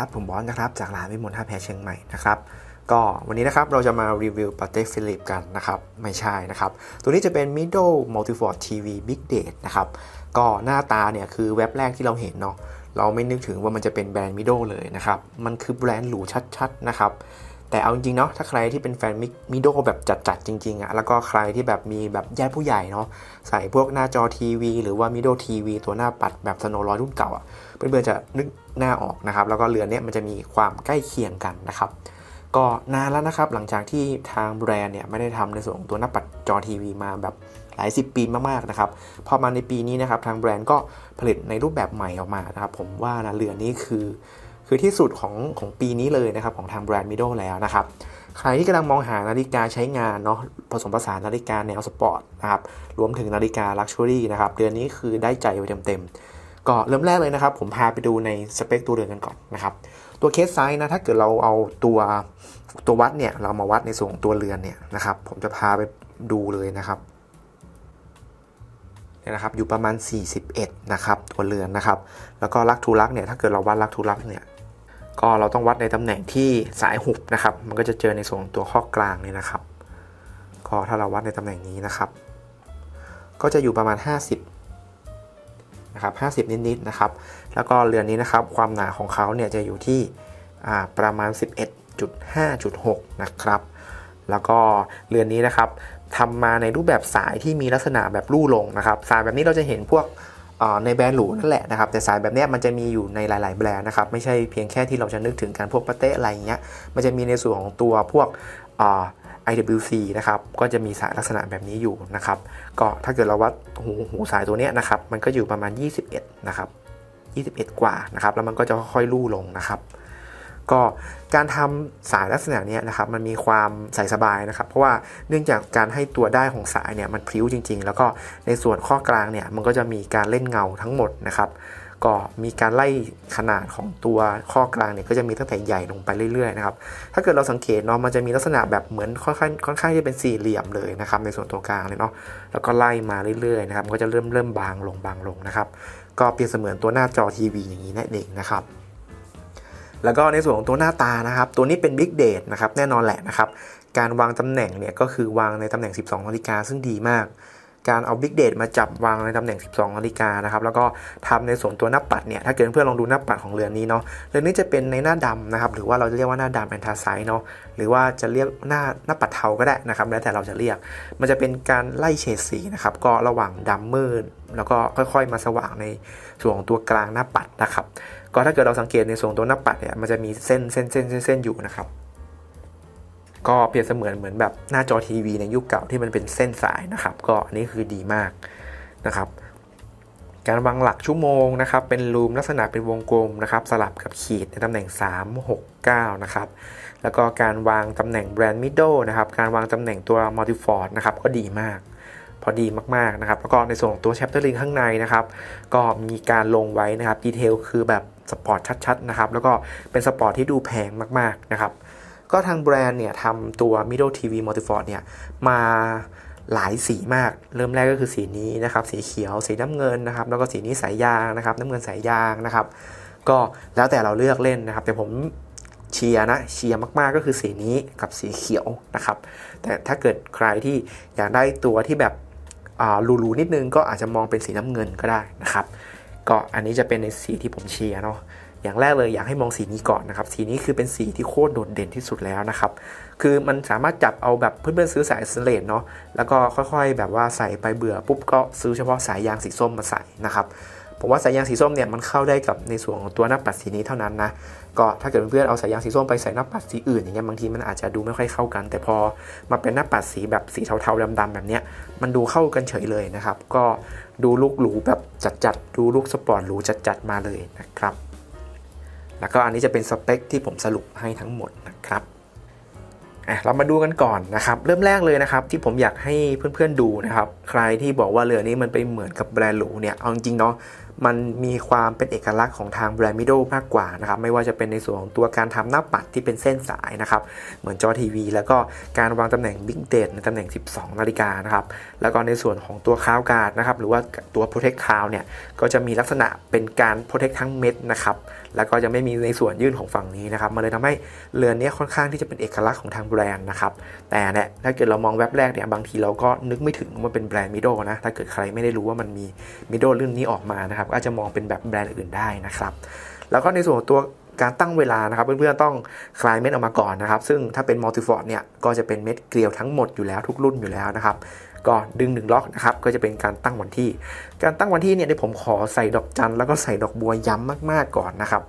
ครับ ผมบอสนะครับ จากร้านวิมลท่าแพเชียงใหม่นะครับ ก็วันนี้นะครับเราจะมารีวิวปาเต้ฟิลิปกันนะครับ ไม่ใช่นะครับ ตัวนี้จะเป็น Middle Multiford TV Big Date นะครับ ก็หน้าตาเนี่ยคือเว็บแรกที่เราเห็นเนาะเราไม่นึกถึงว่ามันจะเป็นแบรนด์ Middle เลยนะครับ มันคือแบรนด์หรูชัดๆนะครับ แต่เอาจริงๆเนาะถ้าใครที่เป็นแฟนมิโดแบบจัดๆจริงๆอะแล้วก็ใครที่แบบมีแบบญาติผู้ใหญ่เนาะใส่พวกหน้าจอทีวี หรือว่ามิโดทีวีตัวหน้าปัดแบบสโนร้อยรุ่นเก่าอะเพื่อนๆจะนึกหน้าออกนะครับ แล้วก็เรือนเนี้ยมันจะมีความใกล้เคียงกันนะครับก็นานแล้วนะครับหลังจากที่ทางแบรนด์เนี่ยไม่ได้ทำในส่วนของตัวหน้าปัดจอทีวีมาแบบหลายสิบปีมากๆนะครับพอมาในปีนี้นะครับทางแบรนด์ก็ผลิตในรูปแบบใหม่ออกมานะครับผมว่านะเรือนนี้คือ คือที่สุดของของปีนี้เลยนะครับของทางแบรนด์มิโดแล้วนะครับใครที่กำลังมองหานาฬิกาใช้งานเนาะผสมผสานนาฬิกาแนวสปอร์ตนะครับรวมถึงนาฬิกาลักชัวรี่นะครับเดือนนี้คือได้ใจไปเต็มๆก็เริ่มแรกเลยนะครับ ผมพาไปดูในสเปคตัวเรือนกันก่อนนะครับตัวเคสไซส์นะถ้าเกิดเราเอาตัวตัววัดเนี่ยเรามาวัดในส่วนตัวเรือนเนี่ยนะครับผมจะพาไปดูเลยนะครับเนี่ยนะครับอยู่ประมาณ 41 นะครับตัวเรือนนะครับ แล้วก็ลักทูลักเนี่ยถ้าเกิดเราวัดลักทูลักเนี่ย ก็เราต้องวัดในตำแหน่งที่สายหุบนะครับ มันก็จะเจอในส่วนตัวข้อกลางเนี่ยนะครับ ก็ถ้าเราวัดในตำแหน่งนี้นะครับ ก็จะอยู่ประมาณ 50นะครับ50 นิดๆนะครับ แล้วก็เรือนนี้นะครับ ความหนาของเขาเนี่ยจะอยู่ที่ประมาณ 11.5.6 นะครับ แล้วก็เรือนนี้นะครับทำมาในรูปแบบสายที่มีลักษณะแบบลู่ลงนะครับ สายแบบนี้เราจะเห็นพวก ในแบรนด์หรูนั่นแหละนะครับ แต่สายแบบนี้มันจะมีอยู่ในหลาย ๆ แบรนด์นะครับ ไม่ใช่เพียงแค่ที่เราจะนึกถึงการพวกปาเต้อะไรอย่างเงี้ย มันจะมีในส่วนของตัวพวกอ่า IWC นะครับ ก็จะมีสายลักษณะแบบนี้อยู่นะครับ ก็ถ้าเกิดเราวัดหูหูสายตัวเนี้ยนะครับ มันก็อยู่ประมาณ 21 นะครับ 21 กว่านะครับ แล้วมันก็จะค่อยๆลู่ลงนะครับ ก็การทำสายลักษณะนี้นะครับมันมีความใส่สบายนะครับ เพราะว่าเนื่องจากการให้ตัวได้ของสายเนี่ยมันพริ้วจริง ๆ แล้วก็ในส่วนข้อกลางเนี่ยมันก็จะมีการเล่นเงาทั้งหมดนะครับก็มีการไล่ขนาดของตัวข้อกลางเนี่ยก็จะมีตั้งแต่ใหญ่ลงไปเรื่อยๆนะครับ ถ้าเกิดเราสังเกตเนาะมันจะมีลักษณะแบบเหมือนค่อนข้างค่อนข้างที่เป็นสี่เหลี่ยมเลยนะครับในส่วนตัวกลางเลยเนาะ แล้วก็ไล่มาเรื่อยๆนะครับก็จะเริ่มเริ่มบางลงบางลงนะครับ ก็เปรียบเสมือนตัวหน้าจอทีวีอย่างนี้นั่นเองนะครับ แล้วก็ในส่วนของตัวหน้าตานะครับ ตัวนี้เป็น Big Date นะครับแน่นอนแหละนะครับ การวางตำแหน่งเนี่ยก็คือวางในตำแหน่ง 12นาฬิกาซึ่งดีมาก การเอา Big Date มาจับวางในตำแหน่ง 12นาฬิกานะครับแล้วก็ทำในส่วนตัวหน้าปัดเนี่ยถ้าเกิดเพื่อนลองดูหน้าปัดของเรือนนี้เนาะเรือนนี้จะเป็นในหน้าดำนะครับหรือว่าเราจะเรียกว่าหน้าดำแอนทาไซด์เนาะหรือว่าจะเรียกหน้าหน้าปัดเทาก็ได้นะครับแล้วแต่เราจะเรียก มันจะเป็นการไล่เฉดสีนะครับก็ระหว่างดำมืดแล้วก็ค่อยๆ มาสว่างในส่วนของตัวกลางหน้าปัดนะครับ ก็ถ้าเกิดเราสังเกตในส่วนตัวหน้าปัดเนี่ยมันจะมีเส้นเส้นเส้นเส้นเส้นอยู่นะครับ ก็เปรียบเสมือนเหมือนแบบหน้าจอทีวีในยุคเก่าที่มันเป็นเส้นสายนะครับ ก็อันนี้คือดีมากนะครับ การวางหลักชั่วโมงนะครับ เป็นรูมลักษณะเป็นวงกลมนะครับ สลับกับขีดในตำแหน่ง 3 6 9 นะครับ แล้วก็การวางตำแหน่งแบรนด์มิดเดิลนะครับ การวางตำแหน่งตัวมัลติฟอร์ดนะครับก็ดีมาก พอดีมากๆนะครับแล้วก็ในส่วนของตัวแชปเตอร์ลิงข้างในนะครับก็มีการลงไว้นะครับดีเทลคือแบบสปอร์ตชัดๆนะครับแล้วก็เป็นสปอร์ตที่ดูแพงมากๆนะครับก็ทางแบรนด์เนี่ยทำตัว Middle TV Multiford เนี่ยมาหลายสีมาก เริ่มแรกก็คือสีนี้นะครับ สีเขียว สีน้ำเงินนะครับ แล้วก็สีนี้สายยางนะครับ น้ำเงินสายยางนะครับ ก็แล้วแต่เราเลือกเล่นนะครับ แต่ผมเชียร์นะ เชียร์มากๆก็คือสีนี้กับสีเขียวนะครับ แต่ถ้าเกิดใครที่อยากได้ตัวที่แบบ อ่าหลูๆนิดนึงก็อาจจะมองเป็นสีน้ำเงินก็ได้นะครับ ก็อันนี้จะเป็นในสีที่ผมเชียร์เนาะอย่างแรกเลยอยากให้มองสีนี้ก่อนนะครับ สีนี้คือเป็นสีที่โคตรโดดเด่นที่สุดแล้วนะครับ คือมันสามารถจับเอาแบบเพื่อนๆซื้อสายสเลตเนาะแล้วก็ค่อยๆ แบบว่าใส่ไปเบื่อปุ๊บก็ซื้อเฉพาะสายยางสีส้มมาใส่นะครับ ผมว่าสายยางสีส้มเนี่ยมันเข้าได้กับในส่วนของตัวหน้าปัดสีนี้เท่านั้นนะก็ถ้าเกิดเพื่อนๆเอาสายยางสีส้มไปใส่หน้าปัดสีอื่นอย่างเงี้ยบางทีมันอาจจะดูไม่ค่อยเข้ากัน แต่พอมาเป็นหน้าปัดสีแบบสีเทาๆดำๆแบบเนี้ยมันดูเข้ากันเฉยเลยนะครับ ก็ดูลุกหรูแบบจัดๆดูลุกสปอร์ตหรูจัดๆมาเลยนะครับ แล้วก็อันนี้จะเป็นสเปคที่ผมสรุปให้ทั้งหมดนะครับ่ะเรามาดูกันก่อนนะครับ เริ่มแรกเลยนะครับที่ผมอยากให้เพื่อนๆดูนะครับ ใครที่บอกว่าเรือนี้มันไปเหมือนกับแบรนด์หรูเนี่ยเอาจริงเนาะ มันมีความเป็นเอกลักษณ์ของทางแบรนด์มิโดมากกว่านะครับไม่ว่าจะเป็นในส่วนของตัวการทำหน้าปัดที่เป็นเส้นสายนะครับเหมือนจอทีวี แล้วก็การวางตำแหน่งบิ๊กเดในตำแหน่ง 12 นาฬิกานะครับแล้วก็ในส่วนของตัวคาวการ์ดนะครับหรือว่าตัว Protect Cloud เนี่ยก็จะมีลักษณะเป็นการ Protect ทั้งเม็ดนะครับแล้วก็จะไม่มีในส่วนยื่นของฝั่งนี้นะครับมันเลยทำให้เรือนนี้ค่อนข้างที่จะเป็นเอกลักษณ์ของทางแบรนด์นะครับแต่เนี่ยถ้าเกิดเรามองแว็บแรกเนี่ยบางทีเราก็นึกไม่ถึงว่าเป็นแบรนด์มิโดนะถ้าเกิดใครไม่ได้รู้ว่ามันมีมิโดรุ่นนี้ออกมานะครับก็อาจจะมองเป็นแบบแบรนด์อื่นได้นะครับ แล้วก็ในส่วนของตัวการตั้งเวลานะครับเพื่อนๆต้องคลายเม็ดออกมาก่อนนะครับ ซึ่งถ้าเป็นมัลติฟอร์ดเนี่ยก็จะเป็นเม็ดเกลียวทั้งหมดอยู่แล้วทุกรุ่นอยู่แล้วนะครับก็ดึงหนึ่งล็อกนะครับก็จะเป็นการตั้งวันที่ การตั้งวันที่เนี่ยเดี๋ยวผมขอใส่ดอกจันแล้วก็ใส่ดอกบัวย้ำมากๆก่อนนะครับ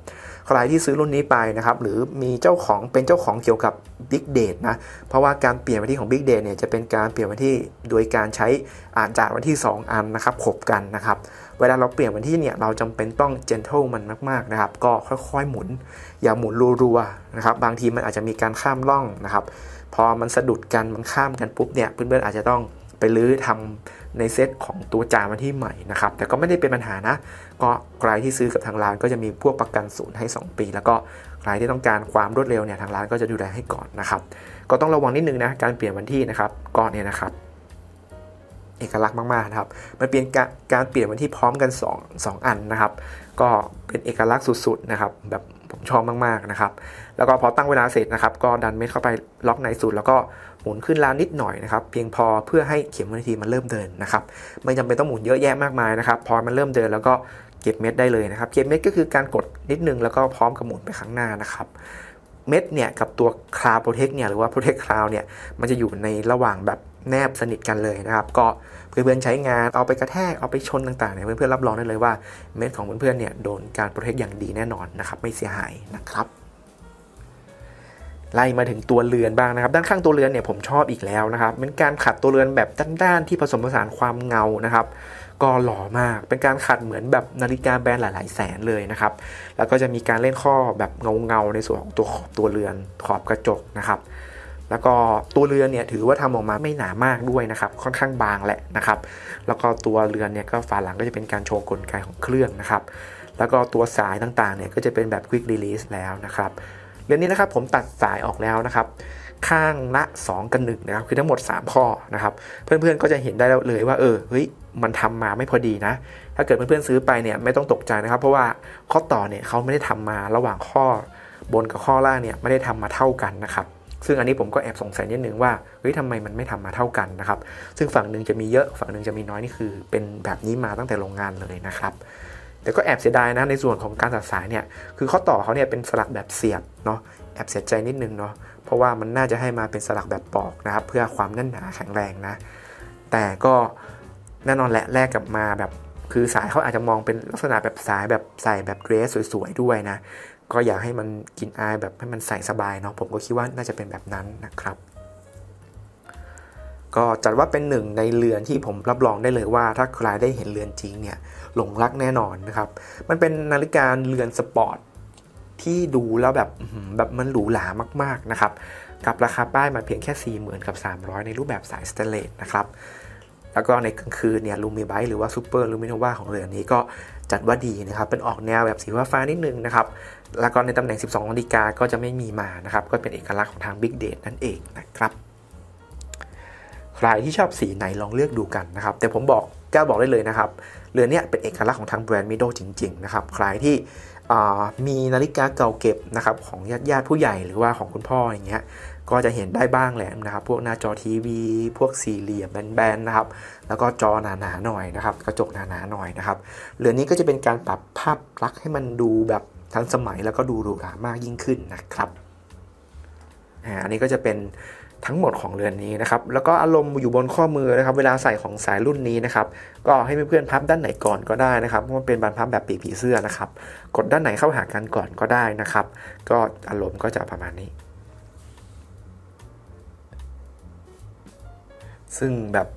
ใครที่ซื้อรุ่นนี้ไปนะครับหรือมีเจ้าของเป็นเจ้าของเกี่ยวกับ Big Date นะเพราะว่าการเปลี่ยนวันที่ของ Big Date เนี่ยจะเป็นการเปลี่ยนวันที่โดยการใช้อ่านจากวันที่ 2 อันนะครับขบกันนะครับ เวลาเราเปลี่ยนวันที่เนี่ยเราจำเป็นต้อง gentle มันมากๆนะครับ ก็ค่อยๆหมุน อย่าหมุนรัวๆนะครับ บางทีมันอาจจะมีการข้ามร่องนะครับ พอมันสะดุดกันมันข้ามกันปุ๊บเนี่ยเพื่อนๆอาจจะต้องไปรื้อทำในเซตของตัวจานมาที่ใหม่นะครับ แต่ก็ไม่ได้เป็นปัญหานะ ก็ใครที่ซื้อกับทางร้านก็จะมีพวกประกันศูนย์ให้ 2 ปี แล้วก็ใครที่ต้องการความรวดเร็วเนี่ยทางร้านก็จะดูแลให้ก่อนนะครับ ก็ต้องระวังนิดนึงนะการเปลี่ยนวันที่นะครับก่อนเนี่ยนะครับ เอกลักษณ์มากๆนะครับ มันเปลี่ยนการการเปลี่ยนวันที่พร้อมกัน 2 2 อันนะครับ ก็เป็นเอกลักษณ์สุดๆนะครับ แบบผมชอบมากๆนะครับ แล้วก็พอตั้งเวลาเสร็จนะครับ ก็ดันเม็ดเข้าไปล็อกในสุด แล้วก็หมุนขึ้นลาวนิดหน่อยนะครับ เพียงพอเพื่อให้เข็มนาทีมันเริ่มเดินนะครับ ไม่จำเป็นต้องหมุนเยอะแยะมากมายนะครับ พอมันเริ่มเดินแล้วก็เก็บเม็ดได้เลยนะครับ เก็บเม็ดก็คือการกดนิดนึงแล้วก็พร้อมกับหมุนไปข้างหน้านะครับเม็ดเนี่ยกับตัวคลาโปรเทคเนี่ยหรือว่าโปรเทคคลาวเนี่ยมันจะอยู่ในระหว่างแบบ แนบสนิทกันเลยนะครับ ก็เพื่อนๆใช้งานเอาไปกระแทกเอาไปชนต่างๆเนี่ยเพื่อนๆรับรองได้เลยว่าเม็ดของเพื่อนๆเนี่ยโดนการโปรเทคอย่างดีแน่นอนนะครับไม่เสียหายนะครับไล่มาถึงตัวเรือนบ้างนะครับ ด้านข้างตัวเรือนเนี่ยผมชอบอีกแล้วนะครับเป็นการขัดตัวเรือนแบบด้านๆที่ผสมผสานความเงานะครับก็หล่อมากเป็นการขัดเหมือนแบบนาฬิกาแบรนด์หลาย ๆ แสนเลยนะครับ แล้วก็จะมีการเล่นข้อแบบเงาๆในส่วนของตัวขอบตัวเรือนขอบกระจกนะครับ แล้วก็ตัวเรือนเนี่ยถือว่าทำออกมาไม่หนามากด้วยนะครับค่อนข้างบางแหละนะครับ แล้วก็ตัวเรือนเนี่ยก็ฝาหลังก็จะเป็นการโชว์กลไกของเครื่องนะครับแล้วก็ตัวสายต่างๆเนี่ยก็จะเป็นแบบ quick release แล้วนะครับเรือนนี้นะครับผมตัดสายออกแล้วนะครับข้างละ 2 กันหนึ่งนะครับคือทั้งหมด 3 ข้อนะครับเพื่อนๆก็จะเห็นได้เลยว่าเออเฮ้ยมันทำมาไม่พอดีนะ ถ้าเกิดเพื่อนๆซื้อไปเนี่ยไม่ต้องตกใจนะครับ เพราะว่าข้อต่อเนี่ยเขาไม่ได้ทำมาระหว่างข้อบนกับข้อล่างเนี่ยไม่ได้ทำมาเท่ากันนะครับ ซึ่งอันนี้ผมก็แอบสงสัยนิดนึงว่าเฮ้ยทำไมมันไม่ทำมาเท่ากันนะครับ ซึ่งฝั่งหนึ่งจะมีเยอะฝั่งหนึ่งจะมีน้อยนี่คือเป็นแบบนี้มาตั้งแต่โรงงานเลยนะครับแต่ก็แอบเสียดายนะในส่วนของการตัดสายเนี่ยคือข้อต่อเขาเนี่ยเป็นสลักแบบเสียบเนาะแอบเสียใจนิดนึงเนาะเพราะว่ามันน่าจะให้มาเป็นสลักแบบปอกนะครับเพื่อความแน่นหนาแข็งแรงนะ แต่ก็แน่นอนแหละแลกกับมาแบบคือสายเขาอาจจะมองเป็นลักษณะแบบสายแบบใส่แบบเกรสสวยๆด้วยนะ ก็อยากให้มันกินอายแบบให้มันใส่สบายเนาะผมก็คิดว่าน่าจะเป็นแบบนั้นนะครับ ก็จัดว่าเป็นหนึ่งในเรือนที่ผมรับรองได้เลยว่า ถ้าใครได้เห็นเรือนจริงเนี่ยหลงรักแน่นอนนะครับ มันเป็นนาฬิกาเรือนสปอร์ตที่ดูแล้วแบบแบบมันหรูหรามาก ๆ นะครับ กับราคาป้ายมาเพียงแค่ 4 0,000 กับ 300 ในรูปแบบสายสเตนเลสนะครับ แล้วก็ในกลางคืนเนี่ยลูมิไบหรือว่าซูเปอร์ลูมิโนวาของเรือนนี้ก็จัดว่าดีนะครับ เป็นออกแนวแบบสีฟ้านิดนึงนะครับ แล้วก็ในตำแหน่ง 12นาฬิกาก็จะไม่มีมานะครับ ก็เป็นเอกลักษณ์ของทาง Big Date นั่นเองนะครับ ใครที่ชอบสีไหนลองเลือกดูกันนะครับ แต่ผมบอกกล้าบอกได้เลยนะครับ เรือนเนี้ยเป็นเอกลักษณ์ของทางแบรนด์มิโดจริงๆนะครับ ใครที่มีนาฬิกาเก่าเก็บนะครับของญาติญาติๆผู้ใหญ่หรือว่าของคุณพ่ออย่างเงี้ย ก็จะเห็นได้บ้างแหละนะครับ พวกหน้าจอทีวี พวกสี่เหลี่ยมแบนๆนะครับ แล้วก็จอหนาๆหน่อยนะครับ กระจกหนาๆหน่อยนะครับ เรือนนี้ก็จะเป็นการปรับภาพลักษณ์ให้มันดูแบบทันสมัยแล้วก็ดูหรูหรามากยิ่งขึ้นนะครับ อันนี้ก็จะเป็นทั้งหมดของเรือนนี้นะครับ แล้วก็อารมณ์อยู่บนข้อมือนะครับ เวลาใส่ของสายรุ่นนี้นะครับ ก็ให้เพื่อนๆพับด้านไหนก่อนก็ได้นะครับเพราะมันเป็นบานพับแบบปีกผีเสื้อนะครับ กดด้านไหนเข้าหากันก่อนก็ได้นะครับ ก็อารมณ์ก็จะประมาณนี้ ซึ่งแบบ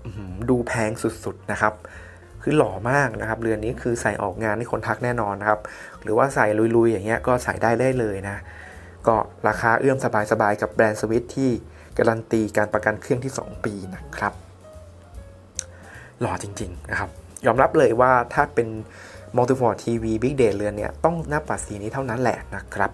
ดูแพงสุดๆนะครับ คือหล่อมากนะครับ เรือนนี้คือใส่ออกงานที่คนทักแน่นอนนะครับ หรือว่าใส่ลุยๆ อย่างเงี้ยก็ใส่ได้ได้เลยนะ ก็ราคาเอื้อมสบายๆ กับแบรนด์สวิตที่การันตีการประกันเครื่องที่ 2 ปีนะครับ หล่อจริงๆนะครับ ยอมรับเลยว่าถ้าเป็นมัลติฟอร์ทีวีบิ๊กเดทเรือนเนี่ยต้องหน้าปัดสีนี้เท่านั้นแหละนะครับ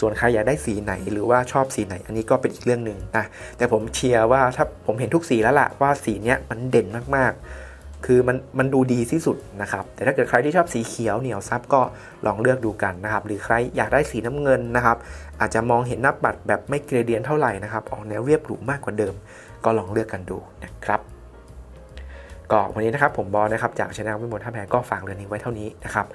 ส่วนใครอยากได้สีไหนหรือว่าชอบสีไหน อันนี้ก็เป็นอีกเรื่องหนึ่งนะแต่ผมเชียร์ว่าถ้าผมเห็นทุกสีแล้วล่ะว่าสีเนี้ยมันเด่นมากๆ คือมันมันดูดีที่สุดนะครับ แต่ถ้าเกิดใครที่ชอบสีเขียวเหนียวซับก็ลองเลือกดูกันนะครับ หรือใครอยากได้สีน้ำเงินนะครับ อาจจะมองเห็นหน้าปัดแบบไม่เกรเดียนเท่าไหร่นะครับออกแนวเรียบหรูมากกว่าเดิม ก็ลองเลือกกันดูนะครับ ก็วันนี้นะครับผมบอลนะครับจากช anel วิมลท่าแพก็ฝากเรื่องนี้ไว้เท่านี้นะครับ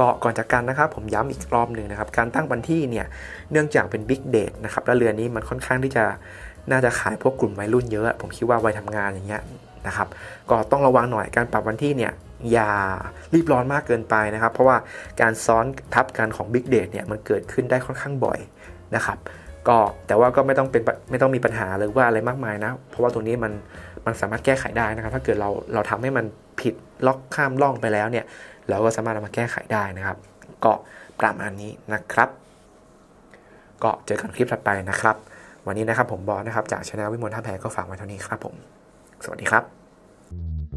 ก็ก่อนจากกันนะครับผมย้ำอีกรอบหนึ่งนะครับการตั้งวันที่เนี่ยเนื่องจากเป็นบิ๊กเดทนะครับและเรือนนี้มันค่อนข้างที่จะน่าจะขายพวกกลุ่มวัยรุ่นเยอะ ผมคิดว่าวัยทำงานอย่างเงี้ยนะครับก็ต้องระวังหน่อยการปรับวันที่เนี่ยอย่ารีบร้อนมากเกินไปนะครับ เพราะว่าการซ้อนทับกันของบิ๊กเดทเนี่ยมันเกิดขึ้นได้ค่อนข้างบ่อยนะครับก็แต่ว่าก็ไม่ต้องเป็นไม่ต้องมีปัญหาหรือว่าอะไรมากมายนะ เพราะว่าตรงนี้มัน มันสามารถแก้ไขได้นะครับ ถ้าเกิดเราเราทำให้มันผิดล็อกข้ามล่องไปแล้วเนี่ย เราก็สามารถเอามาแก้ไขได้นะครับ ก็ประมาณนี้นะครับ ก็เจอกันคลิปถัดไปนะครับ วันนี้นะครับผมบอสนะครับจากช anel วิมลท่าแพก็ฝากไว้เท่านี้ครับผม สวัสดีครับ